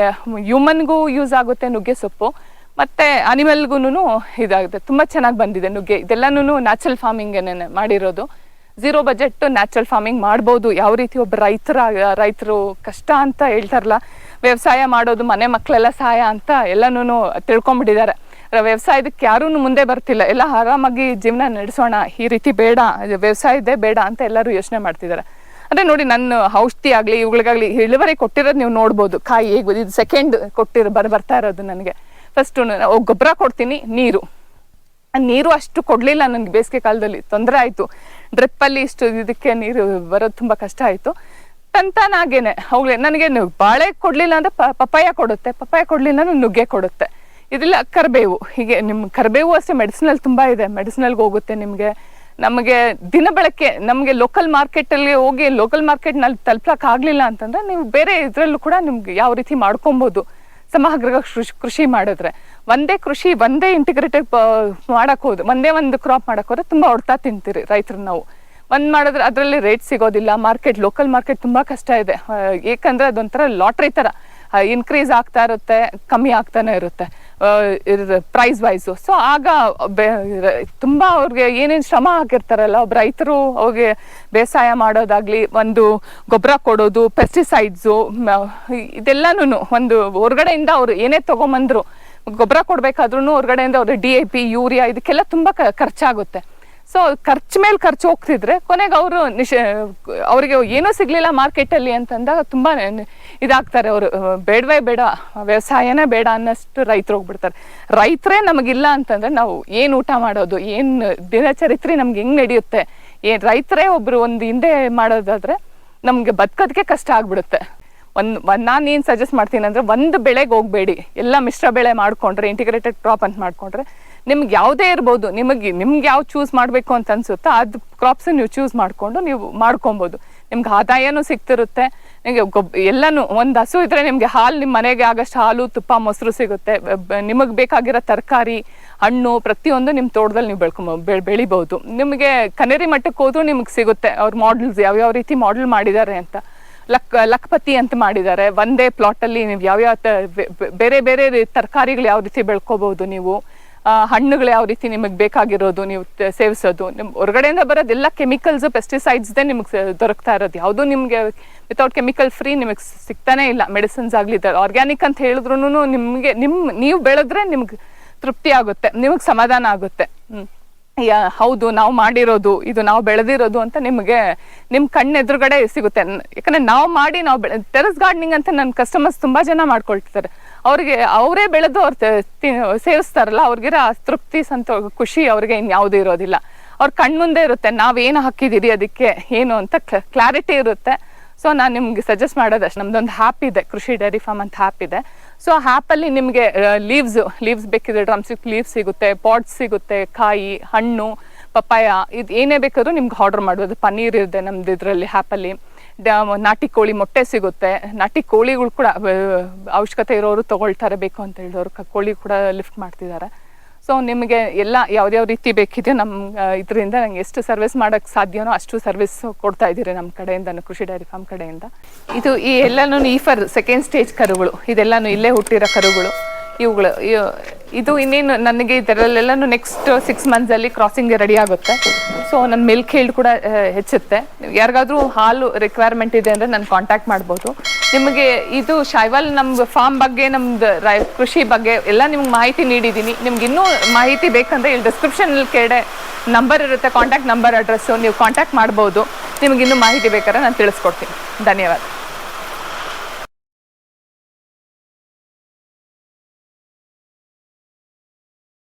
ಹ್ಯೂಮನ್ಗೂ ಯೂಸ್ ಆಗುತ್ತೆ ನುಗ್ಗೆ ಸೊಪ್ಪು. ಮತ್ತೆ ಅನಿಮಲ್ಗೂ ಇದಾಗುತ್ತೆ. ತುಂಬ ಚೆನ್ನಾಗಿ ಬಂದಿದೆ ನುಗ್ಗೆ. ಇದೆಲ್ಲನೂ ನ್ಯಾಚುರಲ್ ಫಾರ್ಮಿಂಗೇನೆ ಮಾಡಿರೋದು. ಝೀರೋ ಬಜೆಟ್ ನ್ಯಾಚುರಲ್ ಫಾರ್ಮಿಂಗ್ ಮಾಡ್ಬೋದು. ಯಾವ ರೀತಿ ಒಬ್ಬ ರೈತರ, ರೈತರು ಕಷ್ಟ ಅಂತ ಹೇಳ್ತಾರಲ್ಲ, ವ್ಯವಸಾಯ ಮಾಡೋದು, ಮನೆ ಮಕ್ಕಳೆಲ್ಲ ಸಹಾಯ ಅಂತ ಎಲ್ಲನೂ ತಿಳ್ಕೊಂಬಿಟ್ಟಿದ್ದಾರೆ. ವ್ಯವಸಾಯದಕ್ಕೆ ಯಾರೂ ಮುಂದೆ ಬರ್ತಿಲ್ಲ. ಎಲ್ಲ ಆರಾಮಾಗಿ ಜೀವನ ನಡೆಸೋಣ. ಈ ರೀತಿ ಬೇಡ ವ್ಯವಸಾಯದೇ ಬೇಡ ಅಂತ ಎಲ್ಲರೂ ಯೋಚನೆ ಮಾಡ್ತಿದ್ದಾರೆ. ಅದೇ ನೋಡಿ ನನ್ನ ಔಷಧಿ ಆಗಲಿ, ಇವುಗಳಿಗಾಗಲಿ, ಇಳುವರಿ ಕೊಟ್ಟಿರೋದು ನೀವು ನೋಡ್ಬೋದು. ಕಾಯಿ ಹೇಗೆ ಇದು ಸೆಕೆಂಡ್ ಕೊಟ್ಟಿರೋ, ಬರ್, ಬರ್ತಾ ಇರೋದು ನನಗೆ. ಫಸ್ಟು ಗೊಬ್ಬರ ಕೊಡ್ತೀನಿ, ನೀರು. ನೀರು ಅಷ್ಟು ಕೊಡಲಿಲ್ಲ ನನಗೆ ಬೇಸಿಗೆ ಕಾಲದಲ್ಲಿ, ತೊಂದರೆ ಆಯಿತು. ಡ್ರಿಪ್ಪಲ್ಲಿ ಇಷ್ಟು ಇದಕ್ಕೆ ನೀರು ಬರೋದು ತುಂಬ ಕಷ್ಟ ಆಯಿತು. ತಂತಾನಾಗೇನೆ ಅವುಗಳೇ ನನಗೆ ಬಾಳೆ ಕೊಡಲಿಲ್ಲ ಅಂದರೆ ಪಪ್ಪಾಯ ಕೊಡುತ್ತೆ, ಪಪ್ಪಾಯ ಕೊಡಲಿಲ್ಲ ಅಂದ್ರೆ ನುಗ್ಗೆ ಕೊಡುತ್ತೆ. ಇದಿಲ್ಲ, ಕರಿಬೇವು, ಹೀಗೆ ನಿಮ್ಮ ಕರಿಬೇವು ಅಷ್ಟೇ ಮೆಡಿಸಿನಲ್ ತುಂಬ ಇದೆ ಮೆಡಿಸಿನಲ್ಗೆ ಹೋಗುತ್ತೆ ನಿಮಗೆ. ನಮಗೆ ದಿನ ಬಳಕೆ ನಮಗೆ ಲೋಕಲ್ ಮಾರ್ಕೆಟಲ್ಲಿ ಹೋಗಿ ಲೋಕಲ್ ಮಾರ್ಕೆಟ್ನಲ್ಲಿ ತಲುಪಕ್ಕೆ ಆಗಲಿಲ್ಲ ಅಂತಂದ್ರೆ ನೀವು ಬೇರೆ ಇದರಲ್ಲೂ ಕೂಡ ನಿಮ್ಗೆ ಯಾವ ರೀತಿ ಮಾಡ್ಕೊಬೋದು. ಸಮಗ್ರ ಕೃಷಿ ಕೃಷಿ ಮಾಡಿದ್ರೆ. ಒಂದೇ ಕೃಷಿ ಒಂದೇ ಇಂಟಿಗ್ರೇಟೆಡ್ ಮಾಡಕ್ ಹೋದ್ರೆ ಒಂದೇ ಒಂದು ಕ್ರಾಪ್ ಮಾಡಕ್ ಹೋದ್ರೆ ತುಂಬಾ ಹೊಡ್ತಾ ತಿಂತೀರಿ ರೈತರು ನಾವು. ಒಂದ್ ಮಾಡಿದ್ರೆ ಅದರಲ್ಲಿ ರೇಟ್ ಸಿಗೋದಿಲ್ಲ ಮಾರ್ಕೆಟ್ ಲೋಕಲ್ ಮಾರ್ಕೆಟ್ ತುಂಬಾ ಕಷ್ಟ ಇದೆ. ಏಕೆಂದರೆ ಅದೊಂಥರ ಲಾಟ್ರಿ ತರ. ಇನ್ಕ್ರೀಸ್ ಆಗ್ತಾ ಇರುತ್ತೆ, ಕಮ್ಮಿ ಆಗ್ತಾನೆ ಇರುತ್ತೆ. ಪ್ರೈಸ್ ವೈಸು ಸೊ ಆಗ ತುಂಬಾ ಅವ್ರಿಗೆ ಏನೇನು ಶ್ರಮ ಹಾಕಿರ್ತಾರಲ್ಲ ಒಬ್ಬ ರೈತರು ಅವ್ರಿಗೆ ಬೇಸಾಯ ಮಾಡೋದಾಗ್ಲಿ, ಒಂದು ಗೊಬ್ಬರ ಕೊಡೋದು ಪೆಸ್ಟಿಸೈಡ್ಸು ಇದೆಲ್ಲನೂ ಒಂದು ಹೊರಗಡೆಯಿಂದ ಅವ್ರು ಏನೇ ತೊಗೊಂಬಂದ್ರು, ಗೊಬ್ಬರ ಕೊಡ್ಬೇಕಾದ್ರು ಹೊರಗಡೆಯಿಂದ ಅವ್ರ ಡಿ ಎ ಪಿ ಯೂರಿಯಾ ಇದಕ್ಕೆಲ್ಲ ತುಂಬ ಖರ್ಚಾಗುತ್ತೆ. ಸೊ ಖರ್ಚು ಮೇಲೆ ಖರ್ಚು ಹೋಗ್ತಿದ್ರೆ ಕೊನೆಗೆ ಅವರು ನಿಶ ಅವರಿಗೆ ಏನೂ ಸಿಗ್ಲಿಲ್ಲ ಮಾರ್ಕೆಟಲ್ಲಿ ಅಂತಂದಾಗ ತುಂಬ ಇದಾಗ್ತಾರೆ ಅವರು. ಬೇಡವೇ ಬೇಡ, ವ್ಯವಸಾಯನೇ ಬೇಡ ಅನ್ನೋಷ್ಟು ರೈತರು ಹೋಗ್ಬಿಡ್ತಾರೆ. ರೈತರೇ ನಮಗಿಲ್ಲ ಅಂತಂದ್ರೆ ನಾವು ಏನು ಊಟ ಮಾಡೋದು, ಏನು ದಿನಚರಿತ್ರೆ ನಮ್ಗೆ ಹೆಂಗ್ ನಡೆಯುತ್ತೆ, ಏನ್ ರೈತರೇ ಒಬ್ಬರು ಒಂದು ಹಿಂದೆ ಮಾಡೋದಾದ್ರೆ ನಮಗೆ ಬದುಕೋದಕ್ಕೆ ಕಷ್ಟ ಆಗ್ಬಿಡುತ್ತೆ. ಒಂದು ನಾನು ಏನು ಸಜೆಸ್ಟ್ ಮಾಡ್ತೀನಿ ಅಂದರೆ ಒಂದು ಬೆಳೆಗೆ ಹೋಗಬೇಡಿ. ಎಲ್ಲ ಮಿಶ್ರ ಬೆಳೆ ಮಾಡ್ಕೊಂಡ್ರೆ ಇಂಟಿಗ್ರೇಟೆಡ್ ಕ್ರಾಪ್ ಅಂತ ಮಾಡ್ಕೊಂಡ್ರೆ ನಿಮ್ಗೆ ಯಾವುದೇ ಇರ್ಬೋದು, ನಿಮಗೆ, ನಿಮ್ಗೆ ಯಾವ ಚೂಸ್ ಮಾಡಬೇಕು ಅಂತ ಅನ್ಸುತ್ತೋ ಅದು ಕ್ರಾಪ್ಸ್ ನೀವು ಚೂಸ್ ಮಾಡಿಕೊಂಡು ನೀವು ಮಾಡ್ಕೊಬೋದು. ನಿಮ್ಗೆ ಆದಾಯನೂ ಸಿಗ್ತಿರುತ್ತೆ, ನಿಮಗೆ ಗೊಬ್, ಎಲ್ಲನೂ ಒಂದು ಹಸು ಇದ್ರೆ ನಿಮಗೆ ಹಾಲು ನಿಮ್ಮ ಮನೆಗೆ ಆಗಷ್ಟು ಹಾಲು, ತುಪ್ಪ, ಮೊಸರು ಸಿಗುತ್ತೆ. ನಿಮಗೆ ಬೇಕಾಗಿರೋ ತರಕಾರಿ, ಹಣ್ಣು ಪ್ರತಿಯೊಂದು ನಿಮ್ಮ ತೋಟದಲ್ಲಿ ನೀವು ಬೆಳ್ಕೊ ಬೆ, ಬೆಳಿಬೋದು. ನಿಮಗೆ ಕನೇರಿ ಮಟ್ಟಕ್ಕೆ ಹೋದ್ರೂ ನಿಮ್ಗೆ ಸಿಗುತ್ತೆ, ಅವ್ರ ಮಾಡಲ್ಸ್ ಯಾವ್ಯಾವ ರೀತಿ ಮಾಡಲ್ ಮಾಡಿದ್ದಾರೆ ಅಂತ. ಲಕ್, ಲಕ್ಪತಿ ಅಂತ ಮಾಡಿದ್ದಾರೆ. ಒಂದೇ ಪ್ಲಾಟಲ್ಲಿ ನೀವು ಯಾವ್ಯಾವ ಬೇರೆ ಬೇರೆ ತರಕಾರಿಗಳು ಯಾವ ರೀತಿ ಬೆಳ್ಕೋಬಹುದು ನೀವು? ಹಣ್ಣುಗಳು ಯಾವ ರೀತಿ ನಿಮಗೆ ಬೇಕಾಗಿರೋದು, ನೀವು ಸೇವಿಸೋದು. ನಿಮ್ಮ ಹೊರಗಡೆಯಿಂದ ಬರೋದೆಲ್ಲ ಕೆಮಿಕಲ್ಸ್ ಪೆಸ್ಟಿಸೈಡ್ಸ್ದೇ ನಿಮಗೆ ದೊರಕ್ತಾ ಇರೋದು. ಯಾವುದೂ ನಿಮಗೆ ವಿತೌಟ್ ಕೆಮಿಕಲ್ ಫ್ರೀ ನಿಮಗೆ ಸಿಗ್ತಾನೆ ಇಲ್ಲ. ಮೆಡಿಸಿನ್ಸ್ ಆಗಲಿ ಆರ್ಗ್ಯಾನಿಕ್ ಅಂತ ಹೇಳಿದ್ರು ನಿಮಗೆ ನಿಮ್ಮ ನೀವು ಬೆಳೆದ್ರೆ ನಿಮ್ಗೆ ತೃಪ್ತಿ ಆಗುತ್ತೆ. ನಿಮಗೆ ಸಮಾಧಾನ ಆಗುತ್ತೆ. ಹ್ಮ್. ಯಾ, ಹೌದು, ನಾವು ಮಾಡಿರೋದು, ಇದು ನಾವು ಬೆಳೆದಿರೋದು ಅಂತ ನಿಮಗೆ ನಿಮ್ಮ ಕಣ್ಣು ಎದುರುಗಡೆ ಸಿಗುತ್ತೆ ಯಾಕಂದ್ರೆ ನಾವು ಮಾಡಿ, ನಾವು ಬೆಳೆ, ಟೆರಸ್ ಗಾರ್ಡನಿಂಗ್ ಅಂತ ನನ್ನ ಕಸ್ಟಮರ್ಸ್ ತುಂಬಾ ಜನ ಮಾಡ್ಕೊಳ್ತಿದ್ದಾರೆ. ಅವ್ರಿಗೆ, ಅವರೇ ಬೆಳೆದು ಅವ್ರು ಸೇವಿಸ್ತಾರಲ್ಲ, ಅವ್ರಿಗಿರೋ ತೃಪ್ತಿ, ಸಂತೋ, ಖುಷಿ ಅವ್ರಿಗೆ ಇನ್ಯಾವುದೂ ಇರೋದಿಲ್ಲ. ಅವ್ರ ಕಣ್ಮುಂದೆ ಇರುತ್ತೆ, ನಾವೇನು ಹಾಕಿದ್ದೀರಿ ಅದಕ್ಕೆ, ಏನು ಅಂತ ಕ್ಲಾರಿಟಿ ಇರುತ್ತೆ. ಸೊ ನಾನು ನಿಮ್ಗೆ ಸಜೆಸ್ಟ್ ಮಾಡೋದಷ್ಟು, ನಮ್ದೊಂದು ಹ್ಯಾಪ್ ಇದೆ, ಕೃಷಿ ಡೈರಿ ಫಾರ್ಮ್ ಅಂತ ಹ್ಯಾಪ್ ಇದೆ. ಸೊ ಹ್ಯಾಪಲ್ಲಿ ನಿಮಗೆ ಲೀವ್ಸ್ ಲೀವ್ಸ್ ಬೇಕಿದ್ರೆ ಡ್ರಮ್ಸಿಕ್ ಲೀವ್ ಸಿಗುತ್ತೆ ಪಾಟ್ಸ್ ಸಿಗುತ್ತೆ, ಕಾಯಿ, ಹಣ್ಣು, ಪಪ್ಪಾಯ, ಇದು ಏನೇ ಬೇಕಾದರೂ ನಿಮ್ಗೆ ಆರ್ಡರ್ ಮಾಡ್ಬೋದು. ಪನ್ನೀರ್ ಇದೆ ನಮ್ದು ಇದರಲ್ಲಿ ಹ್ಯಾಪಲ್ಲಿ ನಾಟಿ ಕೋಳಿ ಮೊಟ್ಟೆ ಸಿಗುತ್ತೆ. ನಾಟಿ ಕೋಳಿಗಳು ಕೂಡ ಅವಶ್ಯಕತೆ ಇರೋರು ತಗೊಳ್ತಾರೆ ಬೇಕು ಅಂತ ಹೇಳಿದವರು. ಕೋಳಿ ಕೂಡ ಲಿಫ್ಟ್ ಮಾಡ್ತಿದ್ದಾರೆ. ಸೊ ನಿಮಗೆ ಎಲ್ಲ ಯಾವ್ದ್ಯಾವ ರೀತಿ ಬೇಕಿದೆಯೋ ನಮ್ಮ ಇದರಿಂದ ನಂಗೆ ಎಷ್ಟು ಸರ್ವಿಸ್ ಮಾಡೋಕ್ಕೆ ಸಾಧ್ಯನೋ ಅಷ್ಟು ಸರ್ವಿಸ್ ಕೊಡ್ತಾ ಇದ್ದೀರಿ ನಮ್ಮ ಕಡೆಯಿಂದ ಕೃಷಿ ಡೈರಿ ಫಾರ್ಮ್ ಕಡೆಯಿಂದ. ಇದು ಈ ಎಲ್ಲನೂ ಈ ಫರ್ ಸೆಕೆಂಡ್ ಸ್ಟೇಜ್ ಕರುಗಳು. ಇದೆಲ್ಲನೂ ಇಲ್ಲೇ ಹುಟ್ಟಿರೋ ಕರುಗಳು. ಇವುಗಳು ಇದು ಇನ್ನೇನು ನನಗೆ ಇದರಲ್ಲೆಲ್ಲನೂ ನೆಕ್ಸ್ಟ್ ಸಿಕ್ಸ್ ಮಂತ್ಸಲ್ಲಿ ಕ್ರಾಸಿಂಗ್ ರೆಡಿ ಆಗುತ್ತೆ. ಸೊ ನನ್ನ ಮಿಲ್ಕ್ ಹೇಳ್ ಕೂಡ ಹೆಚ್ಚುತ್ತೆ. ಯಾರಿಗಾದ್ರೂ ಹಾಲು ರಿಕ್ವೈರ್ಮೆಂಟ್ ಇದೆ ಅಂದರೆ ನಾನು ಕಾಂಟ್ಯಾಕ್ಟ್ ಮಾಡ್ಬೋದು. ನಿಮಗೆ ಇದು ಶೈವಾಲ್ ನಮ್ದು ಫಾರ್ಮ್ ಬಗ್ಗೆ, ನಮ್ದು ರೈ, ಕೃಷಿ ಬಗ್ಗೆ ಎಲ್ಲ ನಿಮ್ಗೆ ಮಾಹಿತಿ ನೀಡಿದ್ದೀನಿ ನಿಮ್ಗೆ ಇನ್ನೂ ಮಾಹಿತಿ ಬೇಕಂದ್ರೆ ಇಲ್ಲಿ ಡಿಸ್ಕ್ರಿಪ್ಷನ್ ಕೆಡೆ ನಂಬರ್ ಇರುತ್ತೆ ಕಾಂಟ್ಯಾಕ್ಟ್ ನಂಬರ್ ಅಡ್ರೆಸ್ಸು ನೀವು ಕಾಂಟ್ಯಾಕ್ಟ್ ಮಾಡ್ಬೋದು. ನಿಮ್ಗೆ ಇನ್ನೂ ಮಾಹಿತಿ ಬೇಕಾದ್ರೆ ನಾನು ತಿಳಿಸ್ಕೊಡ್ತೀನಿ. ಧನ್ಯವಾದ.